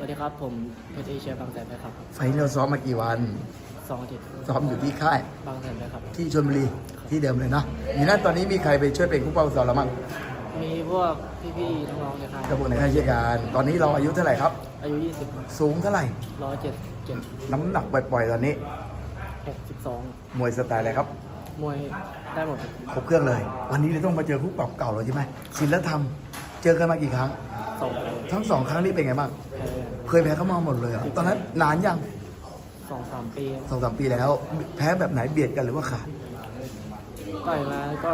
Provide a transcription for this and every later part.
วัสดีครับผมเพชรเอเชียบางแสนนะครับไฟล์เราซ้อมมากี่วัน สองอาทิตย์ซ้อมอยู่ที่ค่าย บางแสนนะครับ ที่ชลบุรีที่เดิมเลยเนาะมีนั่นตอนนี้มีใครไปช่วยเป็นคู่เป้าสอนเรามั่งมีพวกพี่ๆน้องๆในค่ายกระบวนในค่ายเชียร์การ ตอนนี้เราอายุเท่าไหร่ครับ อายุ 20 สูงเท่าไหร่ร้อยเจ็ดเจ็ดน้ำหนักปล่อยๆตอนนี้หกสิบสองมวยสไตล์อะไรครับ มวยได้หมดครบเครื่องเลย วันนี้เราต้องมาเจอคู่ปรับเก่าเราใช่ไหมศิลธรรม เจอกันมากี่ครั้ง สองทั้งสองครั้งนี้เป็นไงบ้าง แพ้ เคยแพ้เขามาหมดเลยเหรอตอนนั้นนานยังสองสามปีสองสามปีแล้ว แพ้แบบไหนเบียดกันหรือว่าขาดต่อยมาก็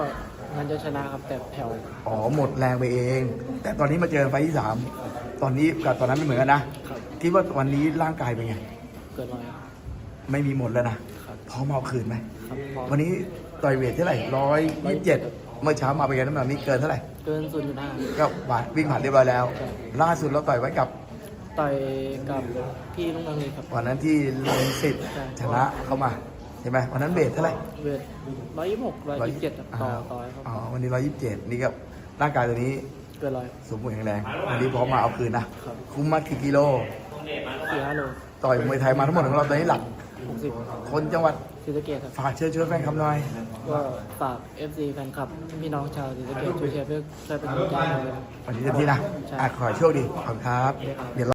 มันจะชนะครับแต่แผ่วอ๋อหมดแรงไปเอง แต่ตอนนี้มาเจอไฟล์ที่สามตอนนี้กับตอนนั้นไม่เหมือนกันนะครับคิดว่าวันนี้ร่างกายเป็นไง เกิดร้อยไม่มีหมดแล้วนะครับพร้อมเอาคืนไหมครับพอวันนี้ต่อยเวทเท่าไหร่ร้อยยี่สิบเจ็ดเมื่อเช้ามาเป็นไงน้ำหนักนี้เกินเท่าไหร่เกินศูนย์จุดห้าก็ผ่านวิ่งผ่านเรียบร้อยแล้ว ล่าสุดเราต่อยไว้กับ ต่อยกับพี่ลุงนังลีครับ วันนั้นที่ลงสิทธิ์ใช่ ชนะเข้ามาใช่ไหมวันนั้นเวทเท่าไหร่เวทร้อยยี่สิบหกร้อยยี่สิบเจ็ดต่อต่อยครับอ๋อวันนี้ร้อยยี่สิบเจ็ดนี่ก็ร่างกายตัวนี้เกินร้อยสมบูรณ์แข็งแรงวันนี้พร้อมมาเอาคืนนะครับคุ้มมากี่กิโล สี่ห้าโลต่อยมวยไทยมาทั้งหมดของเราตอนนี้หลัก หกสิบคนจังหวัดศรีสะเกษครับ ฝากเชิญชวนแฟนคำหน่อยก็ฝาก FC แฟนคลับ พี่น้องชาวศรีสะเกษช่วยเชียร์เพื่อช่วยเป็นกำลังใจให้ด้วยครับ วันนี้เต็มที่นะใช่อะขอให้โชคดีขอบคุณครับเดี๋ยวเรา